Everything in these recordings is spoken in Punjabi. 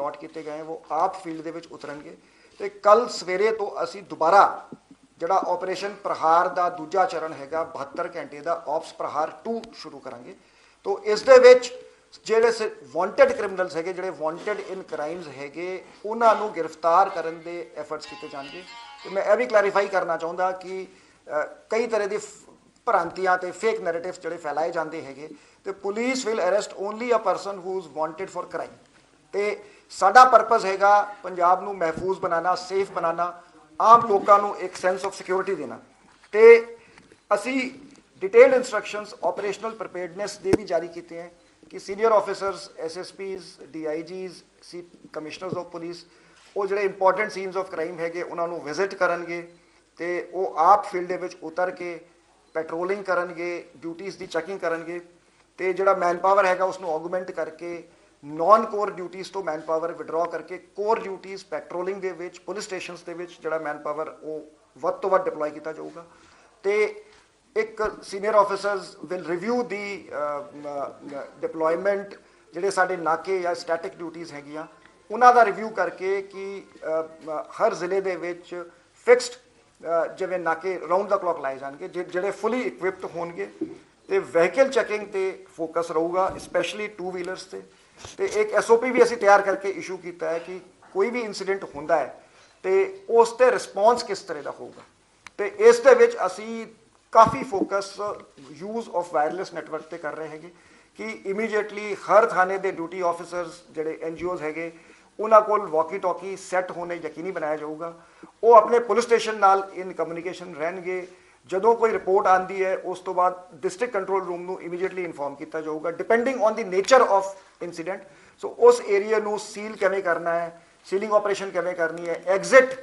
ਅਲਾਟ ਕੀਤੇ ਗਏ ਉਹ ਆਪ ਫੀਲਡ ਦੇ ਵਿੱਚ ਉਤਰਨਗੇ। ਤੇ ਕੱਲ ਸਵੇਰੇ ਤੋਂ ਅਸੀਂ ਦੁਬਾਰਾ ਜਿਹੜਾ ਆਪਰੇਸ਼ਨ ਪ੍ਰਹਾਰ ਦਾ ਦੂਜਾ ਚਰਨ ਹੈਗਾ 72 ਘੰਟੇ ਦਾ ਆਪਸ ਪ੍ਰਹਾਰ 2 ਸ਼ੁਰੂ ਕਰਾਂਗੇ। ਤੋਂ ਇਸ ਦੇ ਵਿੱਚ ਜਿਹੜੇ ਵਾਂਟਡ ਕ੍ਰਿਮੀਨਲਸ ਹੈਗੇ, ਜਿਹੜੇ ਵਾਂਟਡ ਇਨ ਕ੍ਰਾਈਮਸ ਹੈਗੇ, ਉਹਨਾਂ ਨੂੰ ਗ੍ਰਿਫਤਾਰ ਕਰਨ ਦੇ ਐਫਰਟਸ ਕੀਤੇ ਜਾਣਗੇ। ਤੇ ਮੈਂ ਇਹ ਵੀ ਕਲੈਰੀਫਾਈ ਕਰਨਾ ਚਾਹੁੰਦਾ ਕਿ ਕਈ ਤਰ੍ਹਾਂ ਦੀ ਫ- ਭ੍ਰਾਂਤੀਆਂ ਤੇ ਫੇਕ ਨੈਰੇਟਿਵਸ ਜਿਹੜੇ ਫੈਲਾਏ ਜਾਂਦੇ ਹੈਗੇ, ਤੇ police will arrest only a person who is wanted for crime ਤੇ ਸਾਡਾ ਪਰਪਸ ਹੈਗਾ ਪੰਜਾਬ ਨੂੰ ਮਹਿਫੂਜ਼ ਬਣਾਉਣਾ ਸੇਫ ਬਣਾਉਣਾ, ਆਮ ਲੋਕਾਂ ਨੂੰ ਇੱਕ ਸੈਂਸ ਆਫ ਸਿਕਿਉਰਿਟੀ ਦੇਣਾ। ਤੇ ਅਸੀਂ ਡਿਟੇਲਡ ਇਨਸਟਰਕਸ਼ਨਸ ਆਪਰੇਸ਼ਨਲ ਪ੍ਰਪੇਅਰਡਨੈਸ ਦੇ ਵੀ ਜਾਰੀ ਕੀਤੇ ਹੈ ਕਿ senior officers SSPs DIGs C commissioners of police ਉਹ ਜਿਹੜੇ ਇੰਪੋਰਟੈਂਟ ਸੀਨਸ ਆਫ ਕ੍ਰਾਈਮ ਹੈਗੇ, ਉਹਨਾਂ ਨੂੰ ਵਿਜ਼ਿਟ ਕਰਨਗੇ ਤੇ ਉਹ ਆਪ ਫੀਲਡ ਦੇ ਵਿੱਚ ਉਤਰ ਕੇ ਪੈਟਰੋਲਿੰਗ ਕਰਨਗੇ ਡਿਊਟੀਆਂ ਦੀ ਚੈਕਿੰਗ ਕਰਨਗੇ ਤੇ ਜਿਹੜਾ ਮੈਨ ਪਾਵਰ ਹੈਗਾ ਉਸ ਨੂੰ ਆਗੂਮੈਂਟ ਕਰਕੇ ਨਾਨ ਕੋਰ ਡਿਊਟੀਆਂ ਤੋਂ ਮੈਨ ਪਾਵਰ ਵਿਡਰਾ ਕਰਕੇ ਕੋਰ ਡਿਊਟੀਆਂ ਪੈਟਰੋਲਿੰਗ ਦੇ ਵਿੱਚ ਪੁਲਿਸ ਸਟੇਸ਼ਨਸ ਦੇ ਵਿੱਚ ਜਿਹੜਾ ਮੈਨ ਪਾਵਰ ਉਹ ਵੱਧ ਤੋਂ ਵੱਧ ਡਿਪਲੋਏ ਕੀਤਾ ਜਾਊਗਾ। ਤੇ ਇੱਕ senior officers will review the deployment ਜਿਹੜੇ ਸਾਡੇ ਨਾਕੇ ਜਾਂ ਸਟੈਟਿਕ ਡਿਊਟੀਆਂ ਹੈਗੀਆਂ, ਉਹਨਾਂ ਦਾ ਰਿਵਿਊ ਕਰਕੇ ਕਿ ਹਰ ਜ਼ਿਲ੍ਹੇ ਦੇ ਵਿੱਚ ਫਿਕਸਡ ਜਿਵੇਂ ਨਾਕੇ ਰਾਉਂਡ ਦਾ ਕਲੌਕ ਲਾਏ ਜਾਣਗੇ, ਜਿ- ਜਿਹੜੇ ਫੁੱਲੀ ਇਕਵਿਪਡ ਹੋਣਗੇ, ਤੇ ਵਹੀਕਲ ਚੈਕਿੰਗ ਤੇ ਫੋਕਸ ਰਹੂਗਾ ਸਪੈਸ਼ਲੀ ਟੂ ਵੀਲਰਸ ਤੇ। ਤੇ ਇੱਕ ਐਸਓਪੀ ਵੀ ਅਸੀਂ ਤਿਆਰ ਕਰਕੇ ਇਸ਼ੂ ਕੀਤਾ ਹੈ ਕਿ ਕੋਈ ਵੀ ਇਨਸੀਡੈਂਟ ਹੁੰਦਾ ਹੈ ਤੇ ਉਸ ਤੇ ਰਿਸਪੌਂਸ ਕਿਸ ਤਰ੍ਹਾਂ ਦਾ ਹੋਊਗਾ? ਤੇ ਇਸ ਦੇ ਵਿੱਚ ਅਸੀਂ ਕਾਫੀ focus use of wireless network ਤੇ ਕਰ ਰਹੇ ਹੈਗੇ ਕਿ ਇਮੀਡੀਏਟਲੀ ਹਰ ਥਾਣੇ ਦੇ ਡਿਊਟੀ ਆਫੀਸਰਸ ਜਿਹੜੇ ਐਨਜੀਓਜ਼ ਹੈਗੇ, ਉਹਨਾਂ ਕੋਲ ਵਾਕੀ ਟਾਕੀ ਸੈੱਟ ਹੋਣੇ ਯਕੀਨੀ ਬਣਾਇਆ ਜਾਊਗਾ। ਉਹ ਆਪਣੇ ਪੁਲਿਸ ਸਟੇਸ਼ਨ ਨਾਲ ਇਨ ਕਮਿਊਨੀਕੇਸ਼ਨ ਰਹਿਣਗੇ। ਜਦੋਂ ਕੋਈ ਰਿਪੋਰਟ ਆਂਦੀ ਹੈ, ਉਸ ਤੋਂ ਬਾਅਦ ਡਿਸਟ੍ਰਿਕਟ ਕੰਟਰੋਲ ਰੂਮ ਨੂੰ ਇਮੀਡੀਏਟਲੀ ਇਨਫੋਰਮ ਕੀਤਾ ਜਾਊਗਾ depending on the nature of incident so ਉਸ ਏਰੀਆ ਨੂੰ ਸੀਲ ਕਿਵੇਂ ਕਰਨਾ ਹੈ ਸੀਲਿੰਗ ਆਪਰੇਸ਼ਨ ਕਿਵੇਂ ਕਰਨੀ ਹੈ exit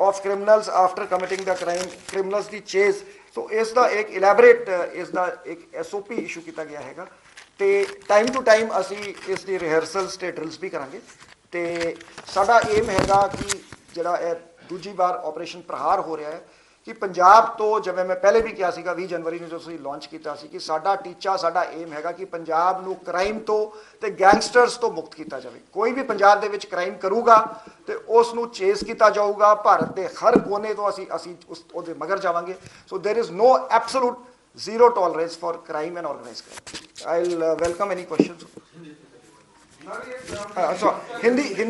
of criminals after committing the crime criminals the chase so ਇਸ ਦਾ ਇੱਕ ਇਲੈਬੋਰੇਟ ਇਸ ਦਾ ਇੱਕ ਐਸਓਪੀ ਇਸ਼ੂ ਕੀਤਾ ਗਿਆ ਹੈਗਾ। ਤੇ ਟਾਈਮ ਟੂ ਟਾਈਮ ਅਸੀਂ ਇਸ ਦੀ ਰਿਹਰਸਲਸ ਤੇ ਡਰਿਲਸ ਵੀ ਕਰਾਂਗੇ। ਤੇ ਸਾਡਾ ਏਮ ਹੈਗਾ ਕਿ ਜਿਹੜਾ ਇਹ ਦੂਜੀ ਵਾਰ ਆਪਰੇਸ਼ਨ ਪ੍ਰਹਾਰ ਹੋ ਰਿਹਾ ਹੈ ਕਿ ਪੰਜਾਬ ਤੋਂ ਜਿਵੇਂ ਮੈਂ ਪਹਿਲੇ ਵੀ ਕਿਹਾ ਸੀਗਾ 20 ਜਨਵਰੀ ਨੂੰ ਜਦੋਂ ਅਸੀਂ ਲਾਂਚ ਕੀਤਾ ਸੀ ਕਿ ਸਾਡਾ ਟੀਚਾ ਸਾਡਾ ਏਮ ਹੈਗਾ ਕਿ ਪੰਜਾਬ ਨੂੰ ਕ੍ਰਾਈਮ ਤੋਂ ਤੇ ਗੈਂਗਸਟਰਸ ਤੋਂ ਮੁਕਤ ਕੀਤਾ ਜਾਵੇ। ਕੋਈ ਵੀ ਪੰਜਾਬ ਦੇ ਵਿੱਚ ਕ੍ਰਾਈਮ ਕਰੂਗਾ ਤੇ ਉਸ ਨੂੰ ਚੇਸ ਕੀਤਾ ਜਾਊਗਾ ਭਾਰਤ ਦੇ ਹਰ ਕੋਨੇ ਤੋਂ ਅਸੀਂ ਅਸੀਂ ਉਸ ਉਹਦੇ ਮਗਰ ਜਾਵਾਂਗੇ। So there is no absolute zero tolerance for crime and organised crime I welcome any questions Hindi